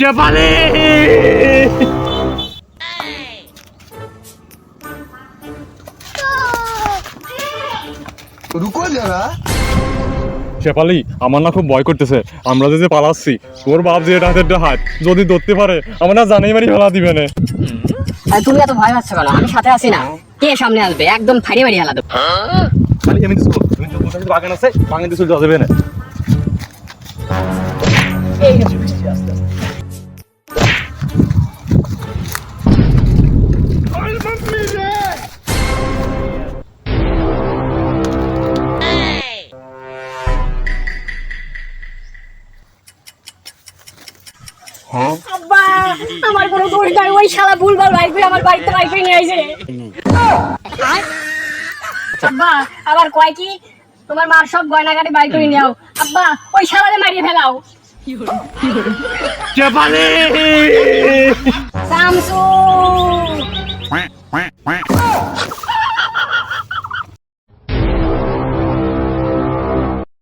Giovanni! Shefali আমার না খুব ভয় করতেছে। আমরা যে পালাচ্ছি তোর বাপ যে এটা হাতের হাত যদি ধরতে পারে আমার না জানাই মারি ফেলা দিবে না। তুমি এত ভয় পাচ্ছ আমি সাথে আছি না। কে সামনে আসবে? একদম ফাড়ি মারি হেলা দেবো আমি তুমি বাগান আছে বাগান যাবে না। আব্বা আমার কোনো দোষ নাই ওই শালা ভুলবার বাইক আমার বাড়িতে বাইক নিয়ে আইছে। আব্বা আবার কয় কি? তোমার মার সব গয়নাগাটি বাইক করে নিয়ে আও। আব্বা ওই শালারে মারিয়ে ফেলাও। শেফালি শামসু